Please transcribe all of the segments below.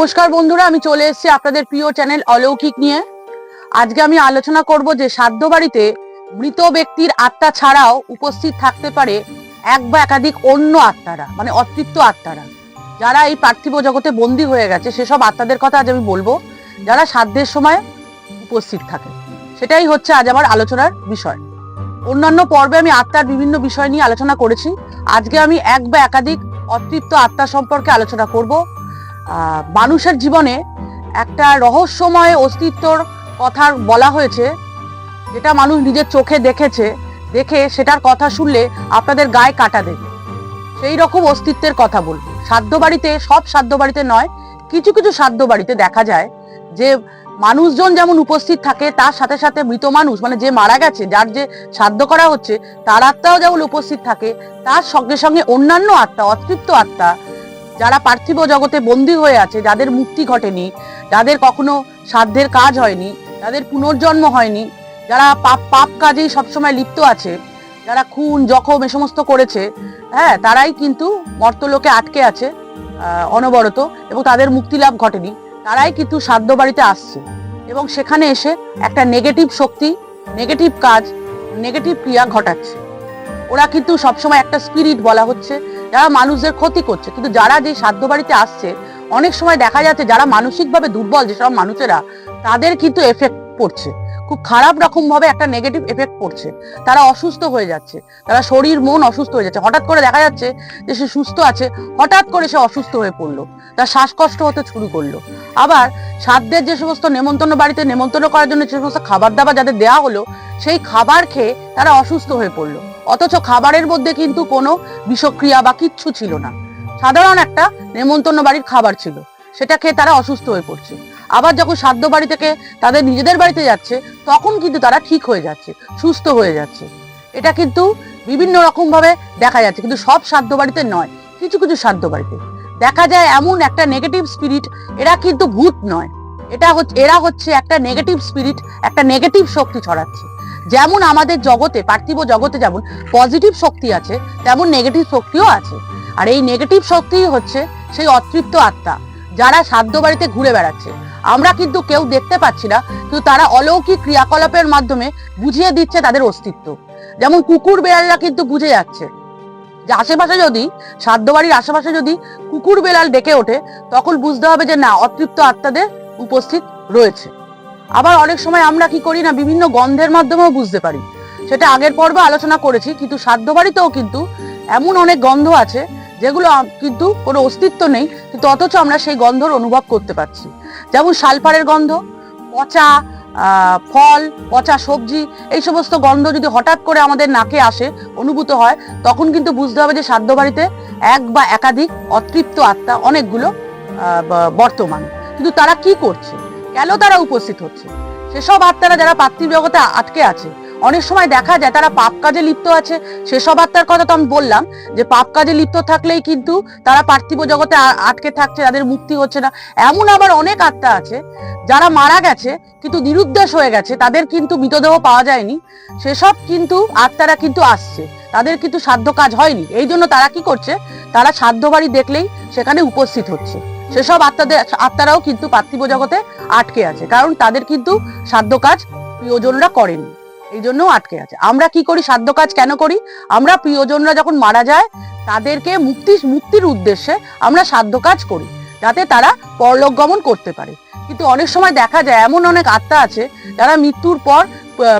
নমস্কার বন্ধুরা, আমি চলে এসেছি আপনাদের প্রিয় চ্যানেল অলৌকিক নিয়ে। আজকে আমি আলোচনা করব যে সাধ্য বাড়িতে মৃত ব্যক্তির আত্মা ছাড়াও উপস্থিত থাকতে পারে এক বা একাধিক অন্য আত্মারা মানে অতৃপ্ত আত্মারা। যারা এই পার্থিব জগতে বন্দী হয়ে গেছে, সেসব আত্মাদের কথা আজ আমি বলব, যারা সাধ্যের সময় উপস্থিত থাকে। সেটাই হচ্ছে আজ আমার আলোচনার বিষয়। অন্যান্য পর্বে আমি আত্মার বিভিন্ন বিষয় নিয়ে আলোচনা করেছি। আজকে আমি এক বা একাধিক অতৃপ্ত আত্মা সম্পর্কে আলোচনা করব। মানুষের জীবনে একটা রহস্যময় অস্তিত্বর কথা বলা হয়েছে, যেটা মানুষ নিজের চোখে দেখেছে, দেখে সেটার কথা শুনলে আপনাদের গায়ে কাটা দেবে। সেই রকম অস্তিত্বের কথা বলব। সাধ্য বাড়িতে সব সাধ্য বাড়িতে নয়, কিছু কিছু সাধ্য বাড়িতে দেখা যায় যে মানুষজন যেমন উপস্থিত থাকে, তার সাথে সাথে মৃত মানুষ মানে যে মারা গেছে, যার যে সাধ্য করা হচ্ছে, তার আত্মাও যেমন উপস্থিত থাকে, তার সঙ্গে সঙ্গে অন্যান্য আত্মা অতৃপ্ত আত্মা যারা পার্থিব জগতে বন্দী হয়ে আছে, যাদের মুক্তি ঘটেনি, যাদের কখনো সাধ্যের কাজ হয়নি, যাদের পুনর্জন্ম হয়নি, যারা পাপ পাপ কাজেই সবসময় লিপ্ত আছে, যারা খুন, জখম এ সমস্ত করেছে হ্যাঁ তারাই কিন্তু মর্তলোকে আটকে আছে অনবরত এবং তাদের মুক্তি লাভ ঘটেনি, তারাই কিন্তু সাধ্য বাড়িতে আসছে। এবং সেখানে এসে একটা নেগেটিভ শক্তি নেগেটিভ কাজ নেগেটিভ ক্রিয়া ঘটাচ্ছে। ওরা কিন্তু সবসময় একটা স্পিরিট বলা হচ্ছে যারা মানুষদের ক্ষতি করছে, কিন্তু যারা যে সাধ্য বাড়িতে আসছে, অনেক সময় দেখা যাচ্ছে যারা মানসিকভাবে দুর্বল যেসব মানুষেরা, তাদের কিন্তু এফেক্ট পড়ছে। খুব খারাপ রকম ভাবে একটা নেগেটিভ এফেক্ট পড়ছে। তারা অসুস্থ হয়ে যাচ্ছে। তারা শরীর, মন অসুস্থ হয়ে যাচ্ছে। হঠাৎ করে দেখা যাচ্ছে যে সে সুস্থ আছে, হঠাৎ করে সে অসুস্থ হয়ে পড়ল। তার শ্বাসকষ্ট হতে শুরু করল। আবার সাধ্যের যে সমস্ত নেমন্তন্ন বাড়িতে নেমন্তন্ন করার জন্য যে সমস্ত খাবার দাবার যাদের দেওয়া হলো, সেই খাবার খেয়ে তারা অসুস্থ হয়ে পড়ল। অথচ খাবারের মধ্যে কিন্তু কোনো বিষক্রিয়া বা কিচ্ছু ছিল না। সাধারণ একটা নেমন্তন্ন বাড়ির খাবার ছিল, সেটা খেয়ে তারা অসুস্থ হয়ে পড়ছে। আবার যখন সাধ্য বাড়ি থেকে তাদের নিজেদের বাড়িতে যাচ্ছে, তখন কিন্তু তারা ঠিক হয়ে যাচ্ছে, সুস্থ হয়ে যাচ্ছে। এটা কিন্তু বিভিন্ন রকম ভাবে দেখা যাচ্ছে, কিন্তু সব সাধ্য বাড়িতে নয়, কিছু কিছু সাধ্য বাড়িতে। দেখা যায় এমন একটা নেগেটিভ স্পিরিট এরা কিন্তু ভূত নয়। এটা হচ্ছে, এরা হচ্ছে একটা নেগেটিভ স্পিরিট একটা নেগেটিভ শক্তি ছড়াচ্ছে। যেমন আমাদের জগতে, পার্থিব জগতে যেমন পজিটিভ শক্তি আছে, তেমন নেগেটিভ শক্তিও আছে। আর এই নেগেটিভ শক্তি হচ্ছে সেই অতৃপ্ত আত্মা, যারা সাধ্য বাড়িতে ঘুরে বেড়াচ্ছে। আমরা কিন্তু কেউ দেখতে পাচ্ছি না, কিন্তু তারা অলৌকিক ক্রিয়াকলাপের মাধ্যমে বুঝিয়ে দিচ্ছে তাদের অস্তিত্ব। যেমন কুকুর বেড়ালরা কিন্তু বুঝে যাচ্ছে যে আশেপাশে যদি, সাধ্য বাড়ির আশেপাশে যদি কুকুর বেড়াল ডেকে ওঠে, তখন বুঝতে হবে যে না, অতৃপ্ত আত্মাদের উপস্থিত রয়েছে। আবার অনেক সময় আমরা কি করি না, বিভিন্ন গন্ধের মাধ্যমেও বুঝতে পারি। সেটা আগের পর্বে আলোচনা করেছি, কিন্তু সাধ্য বাড়িতেও কিন্তু এমন অনেক গন্ধ আছে, যেগুলো কিন্তু কোনো অস্তিত্ব নেই, কিন্তু অথচ আমরা সেই গন্ধর অনুভব করতে পারছি। যেমন শালপাড়ের গন্ধ, পচা ফল, পচা সবজি, এই সমস্ত গন্ধ যদি হঠাৎ করে আমাদের নাকে আসে, অনুভূত হয়, তখন কিন্তু বুঝতে হবে যে সাধ্য বাড়িতে এক বা একাধিক অতৃপ্ত আত্মা অনেকগুলো বর্তমান। কিন্তু তারা কি করছে? কেন তারা উপস্থিত হচ্ছে? সেসব আত্মারা যারা পার্থিব জগতে আটকে আছে, অনেক সময় দেখা যায় তারা পাপ কাজে লিপ্ত আছে। সেসব আত্মার কথা তো আমি বললাম যে, পাপ কাজে লিপ্ত থাকলেই কিন্তু তারা পার্থিব জগতে আটকে থাকছে, তাদের মুক্তি হচ্ছে না। এমন আবার অনেক আত্মা আছে যারা মারা গেছে, কিন্তু নিরুদ্দেশ হয়ে গেছে, তাদের কিন্তু মৃতদেহ পাওয়া যায়নি। সেসব কিন্তু আত্মারা কিন্তু আসছে, তাদের কিন্তু সাধ্য কাজ হয়নি। এই জন্য তারা কি করছে? তারা সাধ্য বাড়ি দেখলেই সেখানে উপস্থিত হচ্ছে। সেসব আত্মাদের আত্মারাও কিন্তু পার্থিব জগতে আটকে আছে, কারণ তাদের কিন্তু সাধ্য কাজ প্রিয়জনরা করেনি, এই জন্য আটকে আছে। আমরা কি করি, সাধ্য কাজ কেন করি? আমরা প্রিয়জনরা যখন মারা যায়, তাদেরকে মুক্তি, মুক্তির উদ্দেশ্যে আমরা সাধ্য কাজ করি, যাতে তারা পরলোক গমন করতে পারে। কিন্তু অনেক সময় দেখা যায়, এমন অনেক আত্মা আছে, যারা মৃত্যুর পর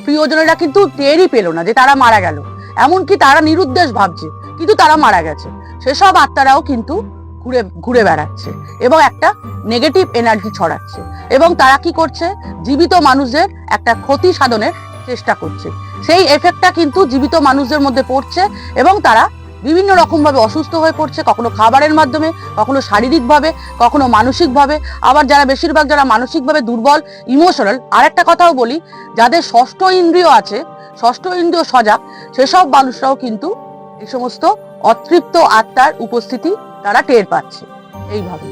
প্রিয়জনেরা কিন্তু টেরই পেল না যে তারা মারা গেল। এমনকি তারা নিরুদ্দেশ ভাবছে, কিন্তু তারা মারা গেছে। সেসব আত্মারাও কিন্তু ঘুরে ঘুরে বেড়াচ্ছে এবং একটা নেগেটিভ এনার্জি ছড়াচ্ছে এবং তারা কি করছে? জীবিত মানুষদের একটা ক্ষতি সাধনের চেষ্টা করছে। সেই এফেক্টটা কিন্তু জীবিত মানুষদের মধ্যে পড়ছে এবং তারা বিভিন্ন রকমভাবে অসুস্থ হয়ে পড়ছে, কখনো খাবারের মাধ্যমে, কখনো শারীরিকভাবে, কখনো মানসিকভাবে। আবার যারা বেশিরভাগ যারা মানসিকভাবে দুর্বল ইমোশনাল আর একটা কথাও বলি, যাদের ষষ্ঠ ইন্দ্রিয় আছে, ষষ্ঠ ইন্দ্রিয় সজাগ, সেসব মানুষরাও কিন্তু এই সমস্ত অতৃপ্ত আত্মার উপস্থিতি তারা টের পাচ্ছে। এইভাবে।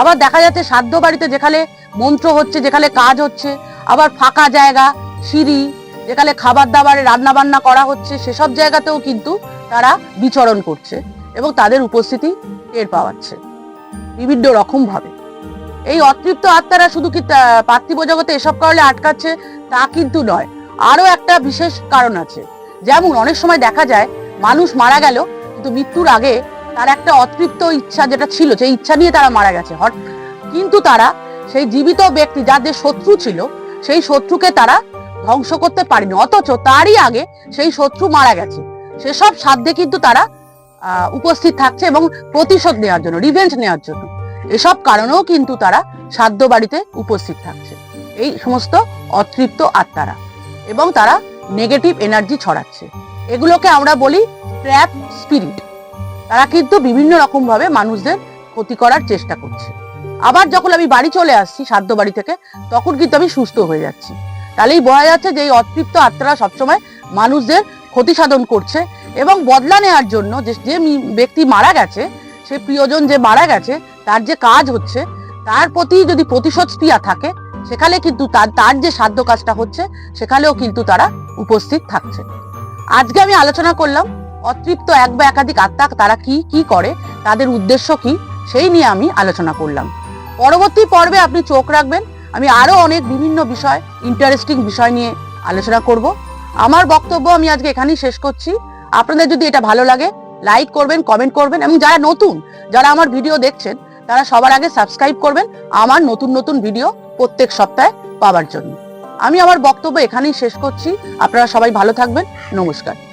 আবার দেখা যাচ্ছে সাধ্য বাড়িতে যেখানে মন্ত্র হচ্ছে, যেখানে কাজ হচ্ছে, আবার ফাঁকা জায়গা, সিঁড়ি, যেখানে খাবার দাবারে রান্না বান্না করা হচ্ছে, সেসব জায়গাতেও কিন্তু তারা বিচরণ করছে এবং তাদের উপস্থিতি টের পাওয়াচ্ছে। বিভিন্ন রকম ভাবে এই অতৃপ্ত আত্মারা শুধু কি পার্থিব জগতে এসব কারণে আটকাচ্ছে? তা কিন্তু নয়। আরও একটা বিশেষ কারণ আছে। যেমন অনেক সময় দেখা যায়, মানুষ মারা গেল কিন্তু মৃত্যুর আগে তার একটা অতৃপ্ত ইচ্ছা যেটা ছিল, সেই ইচ্ছা নিয়ে তারা মারা গেছে হট। কিন্তু তারা সেই জীবিত ব্যক্তি যাদের শত্রু ছিল, সেই শত্রুকে তারা ধ্বংস করতে পারেনি। অথচ তারই আগে সেই শত্রু মারা গেছে। সেসব সাধ্যে কিন্তু তারা উপস্থিত থাকছে এবং প্রতিশোধ নেওয়ার জন্য রিভেঞ্জ নেওয়ার জন্য। এসব কারণেও কিন্তু তারা সাধ্য বাড়িতে উপস্থিত থাকছে। এই সমস্ত অতৃপ্ত আত্মারা। এবং তারা নেগেটিভ এনার্জি ছড়াচ্ছে। এগুলোকে আমরা বলি ট্র্যাপ স্পিরিট। তারা কিন্তু বিভিন্ন রকম ভাবে মানুষদের ক্ষতি করার চেষ্টা করছে। আবার যখন আমি বাড়ি চলে আসছি, সাধ্য বাড়ি থেকে, তখন কিন্তু আমি সুস্থ হয়ে যাচ্ছি। তাহলেই বোঝা যাচ্ছে যে এই অতৃপ্ত আত্মারা সবসময় মানুষদের ক্ষতি সাধন করছে এবং বদলা নেওয়ার জন্য যে যে ব্যক্তি মারা গেছে, সে প্রিয়জন যে মারা গেছে, তার যে কাজ হচ্ছে, তার প্রতি যদি প্রতিশোধ স্প্রিয়া থাকে, সেখানে কিন্তু তার তার যে সাধ্য কাজটা হচ্ছে, সেখানেও কিন্তু তারা উপস্থিত থাকছে। আজকে আমি আলোচনা করলাম অতৃপ্ত এক বা একাধিক আত্মা তারা কি কি করে, তাদের উদ্দেশ্য কি, সেই নিয়ে আমি আলোচনা করলাম। পরবর্তী পর্বে আপনি চোখ রাখবেন, আমি আরও অনেক বিভিন্ন বিষয় ইন্টারেস্টিং বিষয় নিয়ে আলোচনা করব। আমার বক্তব্য আমি আজকে এখানেই শেষ করছি। আপনাদের যদি এটা ভালো লাগে লাইক করবেন কমেন্ট করবেন, এবং যারা নতুন, যারা আমার ভিডিও দেখছেন, তারা সবার আগে সাবস্ক্রাইব করবেন আমার নতুন নতুন ভিডিও প্রত্যেক সপ্তাহে পাওয়ার জন্য। আমি আমার বক্তব্য এখানেই শেষ করছি। আপনারা সবাই ভালো থাকবেন। নমস্কার।